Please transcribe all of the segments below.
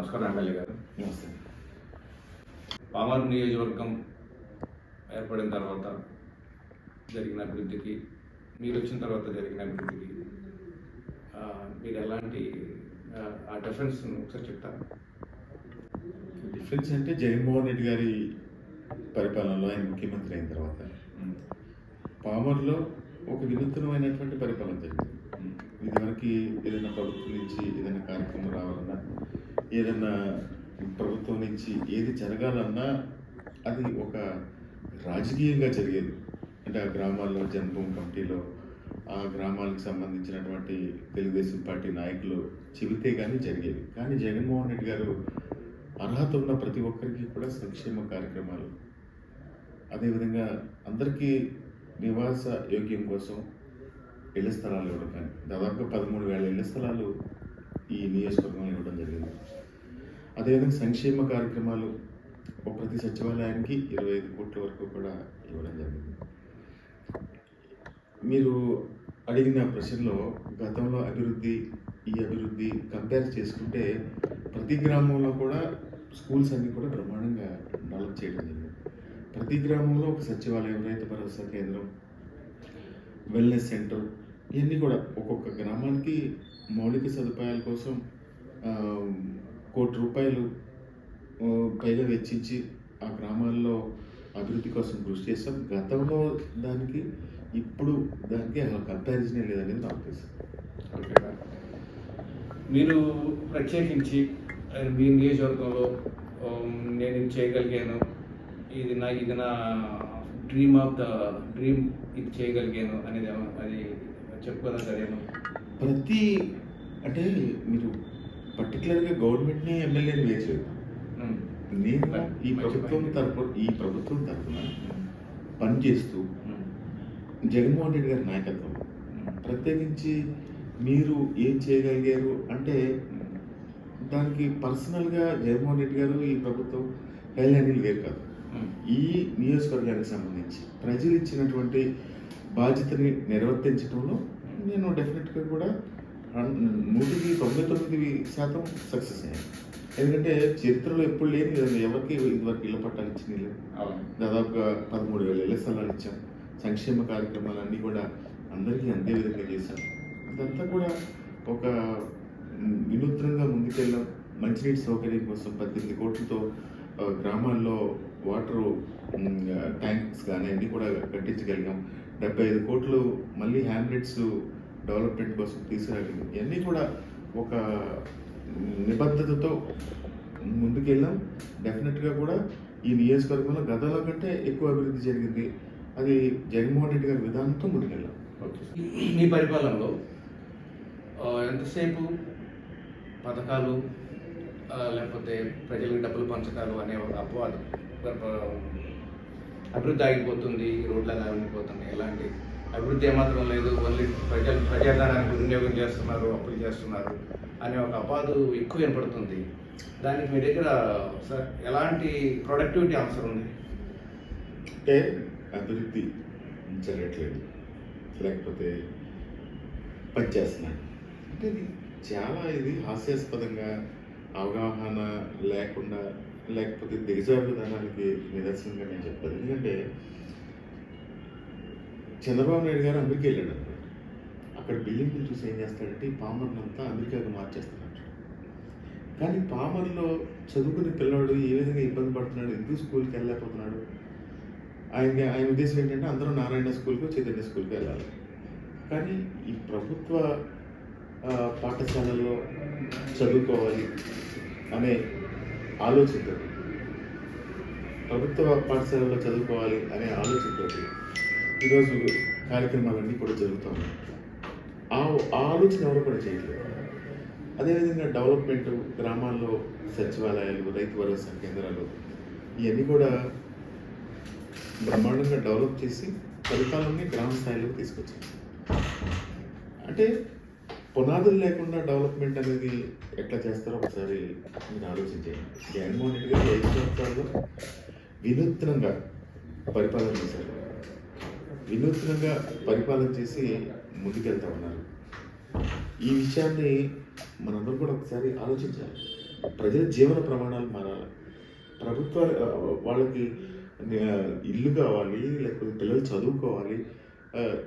నమస్కారం ఎమ్మెల్యే గారు. నమస్తే. పామర్ నియోజకవర్గం ఏర్పడిన తర్వాత జరిగిన అభివృద్ధికి మీరు వచ్చిన తర్వాత జరిగిన అభివృద్ధికి మీరు ఎలాంటి ఆ, ఆ డిఫరెన్స్ ఒకసారి చెప్తారా? డిఫరెన్స్ అంటే జగన్మోహన్ రెడ్డి గారి పరిపాలనలో ఆయన ముఖ్యమంత్రి అయిన తర్వాత. పామర్లో ఒక వినూత్నమైనటువంటి పరిపాలన జరిగింది. ఇదివరకు ఏదైనా ప్రభుత్వం నుంచి ఏదైనా కార్యక్రమం రావాలన్నా ఏదైనా ప్రభుత్వం నుంచి ఏది జరగాలన్నా అది ఒక రాజకీయంగా జరిగేది. అంటే ఆ గ్రామాల్లో జన్మభూమి కమిటీలో ఆ గ్రామాలకు సంబంధించినటువంటి తెలుగుదేశం పార్టీ నాయకులు చెబితే కానీ జరిగేది. కానీ జగన్మోహన్ రెడ్డి గారు అర్హత ఉన్న ప్రతి ఒక్కరికి కూడా సంక్షేమ కార్యక్రమాలు. అదేవిధంగా అందరికీ నివాస యోగ్యం కోసం ఇళ్ళ స్థలాలు ఇవ్వడం కానీ దాదాపుగా పదమూడు వేల ఇళ్ళ స్థలాలు ఈ నియోజకవర్గంలో ఇవ్వడం జరిగింది. అదేవిధంగా సంక్షేమ కార్యక్రమాలు ఒక ప్రతి సచివాలయానికి ఇరవై ఐదు కోట్ల వరకు కూడా ఇవ్వడం జరిగింది. మీరు అడిగిన ప్రశ్నలో గతంలో అభివృద్ధి ఈ అభివృద్ధి కంపేర్ చేసుకుంటే ప్రతి గ్రామంలో కూడా స్కూల్స్ అన్నీ కూడా బ్రహ్మాండంగా డెవలప్ చేయడం జరిగింది. ప్రతి గ్రామంలో ఒక సచివాలయం రైతు భరోసా కేంద్రం వెల్నెస్ సెంటర్ ఇవన్నీ కూడా ఒక్కొక్క గ్రామానికి మౌలిక సదుపాయాల కోసం కోటి రూపాయలు పైగా వెచ్చించి ఆ గ్రామాల్లో అభివృద్ధి కోసం కృషి చేస్తాం. గతంలో దానికి ఇప్పుడు దానికి అసలు కంపారిజనే లేదనేది నా ఉద్దేశం మీరు ప్రత్యేకించి మీ నియోజకవర్గంలో నేను ఇది చేయగలిగాను ఇది నా ఇది నా డ్రీమ్ ఆఫ్ ద డ్రీమ్ ఇది చేయగలిగాను అనేది అది చెప్పుకోదా సార్ ఏమో ప్రతి అంటే మీరు పర్టికులర్గా గవర్నమెంట్ని ఎమ్మెల్యేని వేయలేదు. నేను ఈ ప్రభుత్వం. తరపు ఈ ప్రభుత్వం తరఫున పనిచేస్తూ. జగన్మోహన్ రెడ్డి గారి నాయకత్వం ప్రత్యేకించి మీరు ఏం చేయగలిగారు అంటే దానికి పర్సనల్గా జగన్మోహన్ రెడ్డి గారు ఈ ప్రభుత్వం కళ్యాణిలు వేరు కాదు. ఈ నియోజకవర్గానికి సంబంధించి ప్రజలు ఇచ్చినటువంటి బాధ్యతని నిర్వర్తించడంలో నేను డెఫినెట్గా కూడా నూటికి తొంభై తొమ్మిది శాతం సక్సెస్ అయ్యాను. ఎందుకంటే చరిత్రలో ఎప్పుడు లేని విధంగా ఎవరికి ఇదివరకు ఇళ్ళ పట్టాలు ఇచ్చిన దాదాపుగా పదమూడు వేల ఇళ్ళ స్థలాలు ఇచ్చాం. సంక్షేమ కార్యక్రమాలన్నీ కూడా అందరికీ అందే విధంగా చేశాం అదంతా కూడా ఒక వినూత్నంగా ముందుకెళ్ళాం మంచినీటి సౌకర్యం కోసం పద్దెనిమిది కోట్లతో గ్రామాల్లో వాటర్ ట్యాంక్స్ కానీ అన్నీ కూడా కట్టించగలిగాం. డెబ్బై ఐదు కోట్లు మళ్ళీ హ్యామ్లెట్స్ డెవలప్మెంట్ కోసం తీసుకురాగలిగాం ఇవన్నీ కూడా ఒక నిబద్ధతతో ముందుకెళ్ళాం. డెఫినెట్గా కూడా ఈ నియోజకవర్గంలో గతంలో కంటే ఎక్కువ అభివృద్ధి జరిగింది. అది జగన్మోహన్ రెడ్డి గారి విధానంతో ముందుకెళ్ళాం. ఓకే. మీ పరిపాలనలో ఎంతసేపు పథకాలు లేకపోతే ప్రజలకు డబ్బులు పంచడాలు అనే ఒక అపవాదం అభివృద్ధి ఆగిపోతుంది రోడ్లు అలా ఉండిపోతున్నాయి ఎలాంటి అభివృద్ధి ఏమాత్రం లేదు. ఓన్లీ ప్రజలు ప్రజాధనానికి వినియోగం చేస్తున్నారు అప్పులు చేస్తున్నారు అనే ఒక అపాదు ఎక్కువ వినపడుతుంది. దానికి మీ దగ్గర ఎలాంటి ప్రొడక్టివిటీ అవసరం ఉంది? అంటే అభివృద్ధి జరగట్లేదు. లేకపోతే పనిచేస్తున్నాడు అంటే ఇది చాలా ఇది హాస్యాస్పదంగా అవగాహన లేకుండా లేకపోతే దిగజారుదనానికి నిదర్శనంగా నేను చెప్తాను ఎందుకంటే చంద్రబాబు నాయుడు గారు అమెరికా వెళ్ళాడు అనమాట అక్కడ బిల్డింగ్లు చూసి ఏం చేస్తాడంటే ఈ పామర్నంతా అమెరికాకు మార్చేస్తున్నాడు. కానీ పామర్లో చదువుకునే పిల్లవాడు ఏ విధంగా ఇబ్బంది పడుతున్నాడు? ఎందుకు స్కూల్కి వెళ్ళలేకపోతున్నాడు? ఆయన ఆయన ఉద్దేశం ఏంటంటే అందరూ నారాయణ స్కూల్కి చైతన్య స్కూల్కి వెళ్ళాలి. కానీ ఈ ప్రభుత్వ పాఠశాలలో పాఠశాలల్లో చదువుకోవాలి అనే ఆలోచనతో ప్రభుత్వ పాఠశాలలో చదువుకోవాలి అనే ఆలోచనతోటి ఈరోజు కార్యక్రమాలన్నీ కూడా జరుగుతూ ఉన్నాయి ఆ ఆ ఆలోచన ఎవరు కూడా చేయట్లేదు. అదేవిధంగా డెవలప్మెంట్ గ్రామాల్లో సచివాలయాలు రైతు భరోసా కేంద్రాలు ఇవన్నీ కూడా బ్రహ్మాండంగా డెవలప్ చేసి ఫలితాలన్నీ గ్రామ స్థాయిలోకి తీసుకొచ్చాయి. అంటే పునాదులు లేకుండా డెవలప్మెంట్ అనేది ఎట్లా చేస్తారో ఒకసారి మీరు ఆలోచించండి. జగన్మోహన్ రెడ్డి గారు ఐదు సంవత్సరాల్లో వినూత్నంగా పరిపాలన చేశారు. వినూత్నంగా పరిపాలన చేసి ముందుకెళ్తా ఉన్నారు. ఈ విషయాన్ని మనందరూ కూడా ఒకసారి ఆలోచించాలి. ప్రజల జీవన ప్రమాణాలు మారాలి. ప్రభుత్వ వాళ్ళకి ఇల్లు కావాలి లేకపోతే పిల్లలు చదువుకోవాలి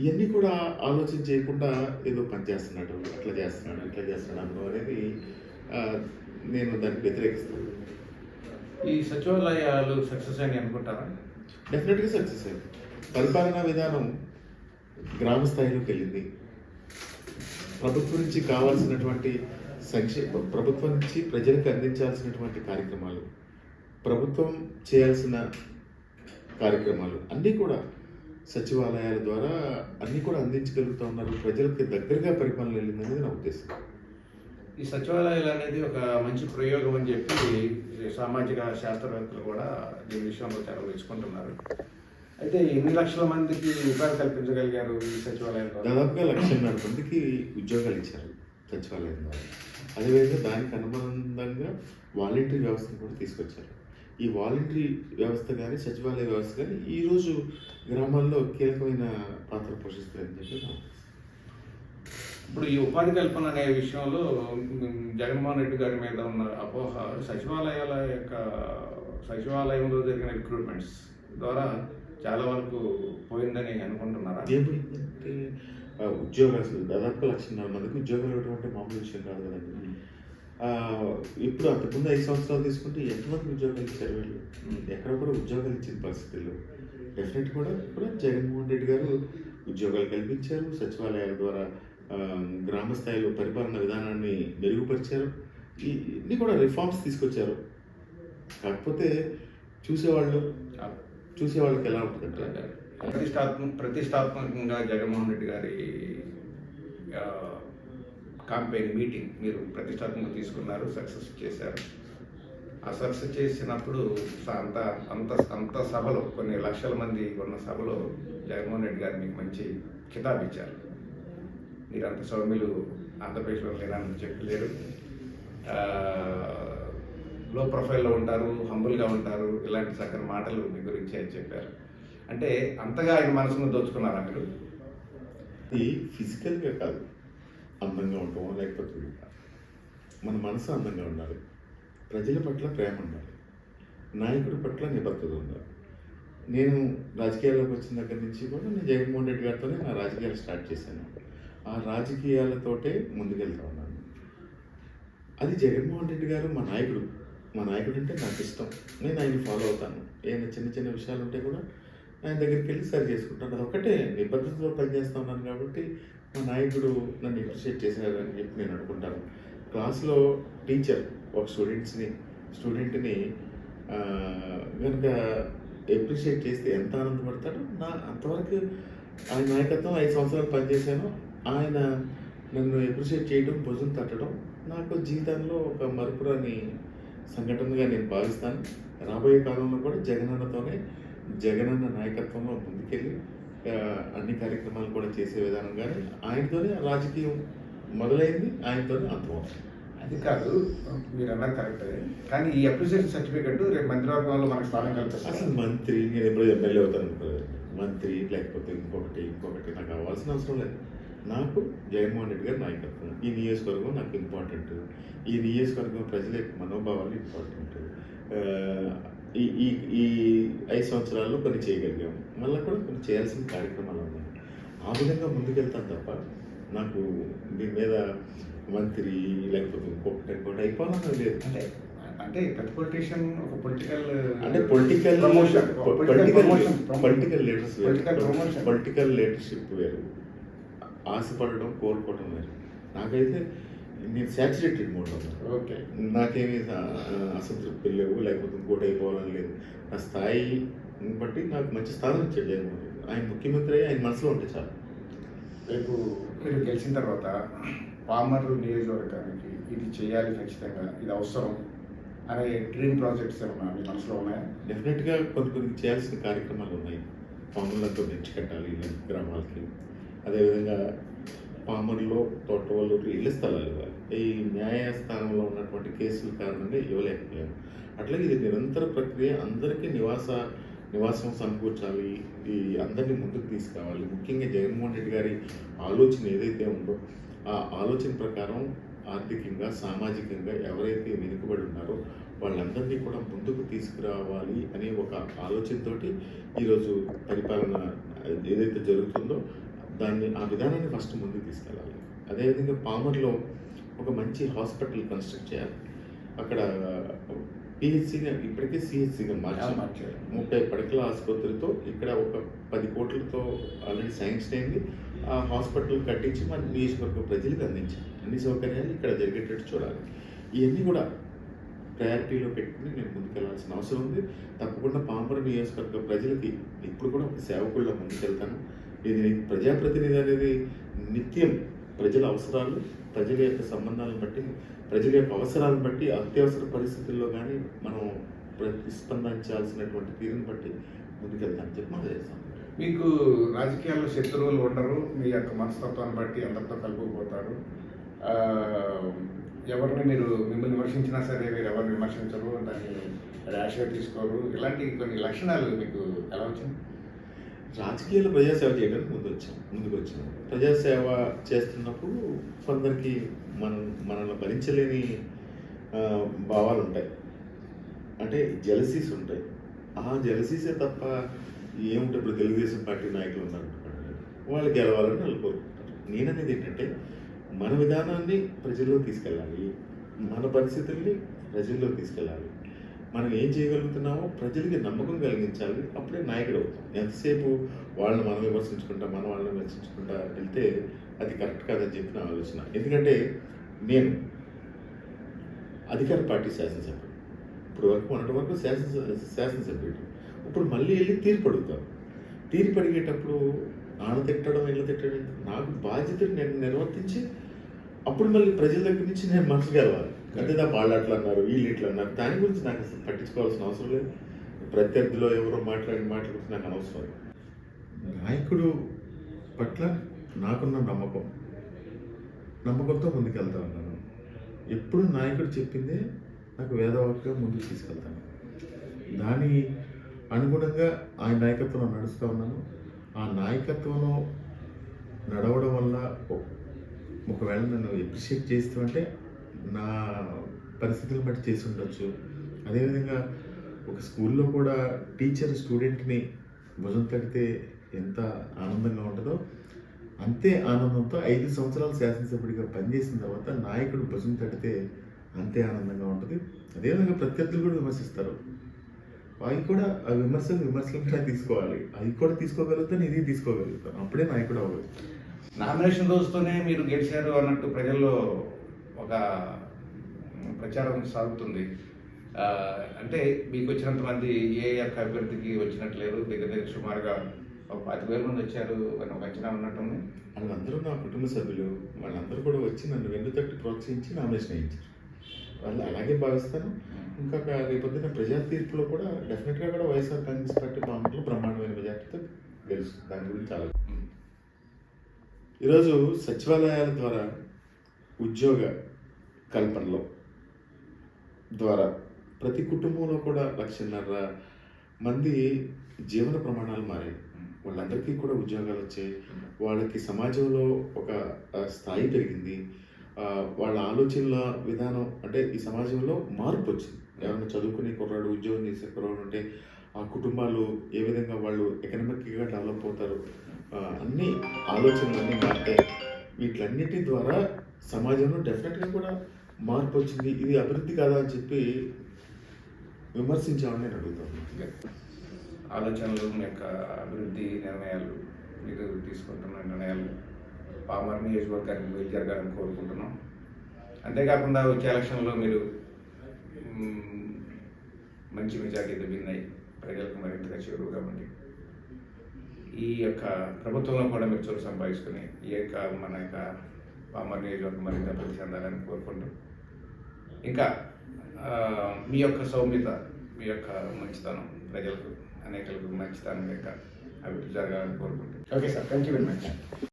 ఇవన్నీ కూడా ఆలోచన చేయకుండా ఏదో పని చేస్తున్నాడు అట్లా చేస్తున్నాడు ఇట్లా చేస్తున్నాడు అనడం అనేది నేను దానికి వ్యతిరేకిస్తాను. ఈ సచివాలయాలు సక్సెస్ అని అనుకుంటారా? డెఫినెట్గా సక్సెస్ అయింది పరిపాలనా విధానం గ్రామ స్థాయిలోకి వెళ్ళింది. ప్రభుత్వం నుంచి కావాల్సినటువంటి సంక్షేమ ప్రభుత్వం నుంచి ప్రజలకు అందించాల్సినటువంటి కార్యక్రమాలు ప్రభుత్వం చేయాల్సిన కార్యక్రమాలు అన్నీ కూడా సచివాలయాల ద్వారా అన్నీ కూడా అందించగలుగుతూ ఉన్నారు. ప్రజలకు దగ్గరగా పరిపాలన వెళ్ళిందనేది నా ఉద్దేశం. ఈ సచివాలయాలు అనేది ఒక మంచి ప్రయోగం అని చెప్పి సామాజిక శాస్త్రవేత్తలు కూడా దీని విషయంలో చాలా మెచ్చుకుంటున్నారు. అయితే ఎన్ని లక్షల మందికి ఉపాధి కల్పించగలిగారు ఈ సచివాలయాల దాదాపుగా లక్షన్నర మందికి ఉద్యోగాలు ఇచ్చారు సచివాలయం ద్వారా. అదేవిధంగా దానికి అనుబంధంగా వాలంటరీ వ్యవస్థను కూడా తీసుకొచ్చారు. ఈ వాలంటరీ వ్యవస్థ కానీ సచివాలయ వ్యవస్థ కానీ ఈరోజు గ్రామాల్లో కీలకమైన పాత్ర పోషిస్తుందని చెప్పి. ఇప్పుడు ఈ ఉపాధి కల్పన అనే విషయంలో జగన్మోహన్ రెడ్డి గారి మీద ఉన్న అపోహ సచివాలయాల యొక్క సచివాలయంలో జరిగిన రిక్రూట్మెంట్స్ ద్వారా చాలా వరకు పోయిందని అనుకుంటున్నారా? ఏమైందంటే ఉద్యోగాలు దాదాపు లక్షన్నర మందికి ఉద్యోగాలు ఇవ్వడం అంటే మామూలు విషయం కాదు కదండి. ఇప్పుడు అంతకుముందు ఐదు సంవత్సరాలు తీసుకుంటే ఎంతమంది ఉద్యోగాలు ఇచ్చారు వీళ్ళు? ఎక్కడ కూడా ఉద్యోగాలు ఇచ్చిన పరిస్థితులు. డెఫినెట్ కూడా కూడా జగన్మోహన్ రెడ్డి గారు ఉద్యోగాలు కల్పించారు సచివాలయాల ద్వారా గ్రామ స్థాయిలో పరిపాలన విధానాన్ని మెరుగుపరిచారు. ఇన్ని కూడా రిఫార్మ్స్ తీసుకొచ్చారు. కాకపోతే చూసేవాళ్ళు చూసే వాళ్ళకి ఎలా ఉంటుందంటే? ప్రతిష్టాత్మక ప్రతిష్టాత్మకంగా జగన్మోహన్ రెడ్డి గారి కాంపెయిన్ మీటింగ్ మీరు ప్రతిష్టాత్మకంగా తీసుకున్నారు సక్సెస్ చేశారు. ఆ సక్సెస్ చేసినప్పుడు అంత అంత అంత సభలో కొన్ని లక్షల మంది ఉన్న సభలో జగన్మోహన్ రెడ్డి గారు మీకు మంచి కితాబ్ ఇచ్చారు. మీరు అంత సౌమ్యులు ఆంధ్రప్రదేశ్లో లేరని చెప్పలేరు. లో ప్రొఫైల్లో ఉంటారు హంబుల్గా ఉంటారు ఇలాంటి చక్కని మాటలు మీ గురించి అని చెప్పారు. అంటే అంతగా ఆయన మనసును దోచుకున్నారా మీరు? ఇది ఫిజికల్గా కాదు. అందంగా ఉండటం లేకపోతే మన మనసు అందంగా ఉండాలి. ప్రజల పట్ల ప్రేమ ఉండాలి. నాయకుడి పట్ల నిబద్ధత ఉండాలి. నేను రాజకీయాల్లోకి వచ్చిన దగ్గర నుంచి కూడా నేను జగన్మోహన్ రెడ్డి గారితోనే నా రాజకీయాలు స్టార్ట్ చేశాను. ఆ రాజకీయాలతోటే ముందుకెళ్తా ఉన్నాను. అది జగన్మోహన్ రెడ్డి గారు మా నాయకుడు. మా నాయకుడు అంటే నాకు ఇష్టం. నేను ఆయన ఫాలో అవుతాను. ఏమైనా చిన్న చిన్న విషయాలు ఉంటే కూడా ఆయన దగ్గరికి వెళ్ళి సరి చేసుకుంటాను అది ఒక్కటే నిబద్ధతతో పనిచేస్తా ఉన్నాను కాబట్టి మా నాయకుడు నన్ను అప్రిషియేట్ చేశారని చెప్పి నేను అనుకుంటాను. క్లాస్లో టీచర్ ఒక స్టూడెంట్స్ని స్టూడెంట్ని కనుక అప్రిషియేట్ చేస్తే ఎంత ఆనందపడతాడో నా అంతవరకు ఆయన నాయకత్వం ఐదు సంవత్సరాలు పనిచేశాను. ఆయన నన్ను అప్రిషియేట్ చేయడం భుజం తట్టడం నాకు జీవితంలో ఒక మరుపురాని సంఘటనగా నేను భావిస్తాను. రాబోయే కాలంలో కూడా జగనన్నతోనే జగనన్న నాయకత్వంలో ముందుకెళ్ళి అన్ని కార్యక్రమాలు కూడా చేసే విధానంగానే ఆయనతోనే రాజకీయం మొదలైంది ఆయనతోనే అంతమవుతుంది అది కాదు మీరు అన్నది కరెక్టే కానీ ఈ అప్రిసియేషన్ సర్టిఫికెట్ రేపు మంత్రివర్గంలో మనకు స్థానం అసలు కల్పిస్తారు మంత్రి నేను ఎప్పుడో ఎమ్మెల్యే అవుతాను మంత్రి లేకపోతే ఇంకొకటి ఇంకొకటి నాకు అవ్వాల్సిన అవసరం లేదు. నాకు జగన్మోహన్ రెడ్డి గారి నాయకత్వం. ఈ నియోజకవర్గం నాకు ఇంపార్టెంట్ ఈ నియోజకవర్గం ప్రజల యొక్క మనోభావాలు ఇంపార్టెంట్ ఈ ఈ ఈ ఐదు సంవత్సరాల్లో కొన్ని చేయగలిగాము మళ్ళీ కూడా కొన్ని చేయాల్సిన కార్యక్రమాలు ఉన్నాయి. ఆ విధంగా ముందుకెళ్తాను తప్ప నాకు దీని మీద మంత్రి లేకపోతే ఇంకొకటి ఇంకొకటి అయిపోవాలని లేదు. అంటే అంటే ప్రతి పొలిటీషియన్ ఒక పొలిటికల్ అంటే political promotion political promotion political leadership వేరు. ఆశపడడం కోరుకోవడం వేరు. నాకైతే నేను సాచురేటెడ్ మోడ్లో ఓకే. నాకేమీ అసంతృప్తి లేవు లేకపోతే ఇంకోటి అయిపోవాలని లేదు. నా స్థాయి బట్టి నాకు మంచి స్థానం ఇచ్చాడు జగన్మోహన్ రెడ్డి. ఆయన ముఖ్యమంత్రి అయ్యి ఆయన మనసులో ఉంటే చాలు. రేపు మీరు గెలిచిన తర్వాత పామర్రు నియోజకవర్గానికి ఇది చేయాలి ఖచ్చితంగా ఇది అవసరం అనే డ్రీమ్ ప్రాజెక్ట్స్ ఏమన్నా మీ మనసులో ఉన్నాయా? డెఫినెట్గా కొన్ని కొన్ని చేయాల్సిన కార్యక్రమాలు ఉన్నాయి. పాములతో తెచ్చి కట్టాలి గ్రామాలకి. అదేవిధంగా పాముడిలో తోటవల్లూరు ఇళ్ళ స్థలాలు ఇవ్వాలి. ఈ న్యాయస్థానంలో ఉన్నటువంటి కేసుల కారణంగా ఇవ్వలేకపోయాను అట్లాగే ఇది నిరంతర ప్రక్రియ. అందరికీ నివాస నివాసం సమకూర్చాలి. ఈ అందరినీ ముందుకు తీసుకురావాలి. ముఖ్యంగా జగన్మోహన్ రెడ్డి గారి ఆలోచన ఏదైతే ఉందో ఆ ఆలోచన ప్రకారం ఆర్థికంగా సామాజికంగా ఎవరైతే వెనుకబడి ఉన్నారో వాళ్ళందరినీ కూడా ముందుకు తీసుకురావాలి అనే ఒక ఆలోచనతోటి ఈరోజు పరిపాలన ఏదైతే జరుగుతుందో దాన్ని ఆ విధానాన్ని ఫస్ట్ ముందుకు తీసుకెళ్ళాలి. అదేవిధంగా పామర్లో ఒక మంచి హాస్పిటల్ కన్స్ట్రక్ట్ చేయాలి. అక్కడ పిహెచ్సిగా ఇప్పటికే సిహెచ్సిగా మార్చారు. ముప్పై పడకల ఆసుపత్రితో ఇక్కడ ఒక పది కోట్లతో ఆల్రెడీ శాంక్షన్ అయింది. ఆ హాస్పిటల్ కట్టించి మన నియోజకవర్గ ప్రజలకు అందించాలి అన్ని సౌకర్యాలు ఇక్కడ జరిగేటట్టు చూడాలి. ఇవన్నీ కూడా ప్రయారిటీలో పెట్టుకుని నేను ముందుకెళ్ళాల్సిన అవసరం ఉంది. తప్పకుండా పామర నియోజకవర్గ ప్రజలకి ఇప్పుడు కూడా ఒక సేవకుల్లో ముందుకెళ్తాను. ఇది ప్రజాప్రతినిధి అనేది నిత్యం ప్రజల అవసరాలు ప్రజల యొక్క సంబంధాలను బట్టి ప్రజల యొక్క అవసరాలను బట్టి అత్యవసర పరిస్థితుల్లో కానీ మనం ప్రతిస్పందించాల్సినటువంటి తీరుని బట్టి ముందుకెళ్తాను చెప్పి మనం చేస్తాం. మీకు రాజకీయాల్లో శత్రువులు ఉండరు మీ యొక్క మనస్తత్వాన్ని బట్టి అందరితో కలుపుకుపోతారు. ఎవరిని మీరు మిమ్మల్ని విమర్శించినా సరే మీరు ఎవరిని విమర్శించరు దాన్ని ర్యాష్గా తీసుకోరు. ఇలాంటి కొన్ని లక్షణాలు మీకు ఎలా వచ్చింది రాజకీయాలు ప్రజాసేవ చేయడానికి ముందు వచ్చాం ముందుకు వచ్చాం ప్రజాసేవ చేస్తున్నప్పుడు కొందరికి మనం మనల్ని భరించలేని భావాలు ఉంటాయి అంటే జెలసీస్ ఉంటాయి. ఆ జెలసీసే తప్ప ఏముంటాయి? ఇప్పుడు తెలుగుదేశం పార్టీ నాయకులు ఉన్నారు వాళ్ళు గెలవాలని వాళ్ళు కోరుకుంటారు. నేననేది ఏంటంటే మన విధానాన్ని ప్రజల్లో తీసుకెళ్ళాలి. మన పరిస్థితుల్ని ప్రజల్లో తీసుకెళ్ళాలి. మనం ఏం చేయగలుగుతున్నామో ప్రజలకి నమ్మకం కలిగించాలి. అప్పుడే నాయకుడు అవుతాం. ఎంతసేపు వాళ్ళని మనం విమర్శించుకుంటా మన వాళ్ళని విమర్శించుకుంటా వెళ్తే అది కరెక్ట్ కాదని చెప్పి నా ఆలోచన. ఎందుకంటే నేను అధికార పార్టీ శాసనసభ్యుడు. ఇప్పుడు వరకు మొన్నటి వరకు శాసన శాసనసభ్యుడు. ఇప్పుడు మళ్ళీ వెళ్ళి తీర్పు అడుగుతాం. తీర్పు అడిగేటప్పుడు నాన్న తిట్టడం ఇళ్ళ తిట్టడం నాకు బాధ్యతను నేను నిర్వర్తించి అప్పుడు మళ్ళీ ప్రజల దగ్గర నుంచి నేను మనసు గెలవాలి. అంతేదా వాళ్ళు అట్లా అన్నారు వీళ్ళు ఇట్లా అన్నారు దాని గురించి నాకు అసలు పట్టించుకోవాల్సిన అవసరం లేదు. ప్రత్యర్థిలో ఎవరో మాట్లాడిన మాటల గురించి నాకు అనవసరం నాయకుడు పట్ల నాకున్న నమ్మకం నమ్మకంతో ముందుకెళ్తా ఉన్నాను. ఎప్పుడు నాయకుడు చెప్పిందే నాకు వేదవాక్గా ముందుకు తీసుకెళ్తాను. దాని అనుగుణంగా ఆ నాయకత్వంలో నడుస్తూ ఉన్నాను. ఆ నాయకత్వంలో నడవడం వల్ల ఒకవేళ నన్ను ఎప్రిషియేట్ చేస్తూ అంటే నా పరిస్థితులను బట్టి చేసి ఉండొచ్చు. అదేవిధంగా ఒక స్కూల్లో కూడా టీచర్ స్టూడెంట్ని భుజం తడితే ఎంత ఆనందంగా ఉంటుందో అంతే ఆనందంతో ఐదు సంవత్సరాలు శాసనసభ్యుడిగా పనిచేసిన తర్వాత నాయకుడు భుజం తడితే అంతే ఆనందంగా ఉంటుంది. అదేవిధంగా ప్రత్యర్థులు కూడా విమర్శిస్తారు. అవి కూడా ఆ విమర్శలు విమర్శలుగా తీసుకోవాలి. అవి కూడా తీసుకోగలుగుతాను ఇది తీసుకోగలుగుతాను. అప్పుడే నాయకుడు అవ్వదు నామినేషన్ రోజుతోనే మీరు గెలిచారు అన్నట్టు ప్రజల్లో ఒక ప్రచారం సాగుతుంది. అంటే మీకు వచ్చినంత మంది ఏ యొక్క అభ్యర్థికి వచ్చినట్టు లేరు దగ్గర దగ్గర సుమారుగా ఒక పాతి వేల మంది వచ్చారు అని ఒక అంచనా ఉన్నట్టుంది. వాళ్ళందరూ నా కుటుంబ సభ్యులు. వాళ్ళందరూ కూడా వచ్చి నన్ను వెన్ను తట్టి ప్రోత్సహించి నామినేషన్ వేయించారు. వాళ్ళు అలాగే భావిస్తాను ఇంకా రేపొద్దున ప్రజా తీర్పులో కూడా డెఫినెట్గా కూడా వైఎస్ఆర్ కాంగ్రెస్ పార్టీ బాగుంటుంది బ్రహ్మాండమైన మెజార్టీతో గెలుస్తుంది. దాని గురించి చాలా ఈరోజు సచివాలయాల ద్వారా ఉద్యోగ కల్పనలో ద్వారా ప్రతి కుటుంబంలో కూడా లక్షన్నర మంది జీవన ప్రమాణాలు మారాయి. వాళ్ళందరికీ కూడా ఉద్యోగాలు వచ్చాయి. వాళ్ళకి సమాజంలో ఒక స్థాయి పెరిగింది. వాళ్ళ ఆలోచనల విధానం అంటే ఈ సమాజంలో మార్పు వచ్చింది. ఎవరైనా చదువుకునే కుర్రాడు ఉద్యోగం చేసే కుర్రాడు అంటే ఆ కుటుంబాలు ఏ విధంగా వాళ్ళు ఎకనామిక్గా డెవలప్ అవుతారు? అన్ని ఆలోచనలు అన్నీ మారుతాయి వీటిలన్నిటి ద్వారా సమాజంలో డెఫినెట్గా కూడా మార్పు వచ్చింది ఇది అభివృద్ధి కాదా అని చెప్పి విమర్శించామని నేను అడుగుతాను. ఆలోచనలు మీ యొక్క అభివృద్ధి నిర్ణయాలు మీరు తీసుకుంటున్న నిర్ణయాలు పామర్ నియోజకవర్గానికి మేలు జరగాలని కోరుకుంటున్నాం. అంతేకాకుండా వచ్చే ఎలక్షన్లో మీరు మంచి మెజార్టీతో విన్ ప్రజలకు మరింతగా చేరువుగా ఉండి ఈ యొక్క ప్రభుత్వంలో కూడా మీరు చోటు సంపాదించుకుని ఈ యొక్క మన యొక్క పామర్ నియోజకవర్గం మరింత అభివృద్ధి చెందాలని కోరుకుంటున్నాం. ఇంకా మీ యొక్క సౌమ్యత మీ యొక్క మంచితనం ప్రజలకు అనేకలకు మంచితనం యొక్క అభివృద్ధి జరగాలని కోరుకుంటున్నాను. Okay sir thank you very much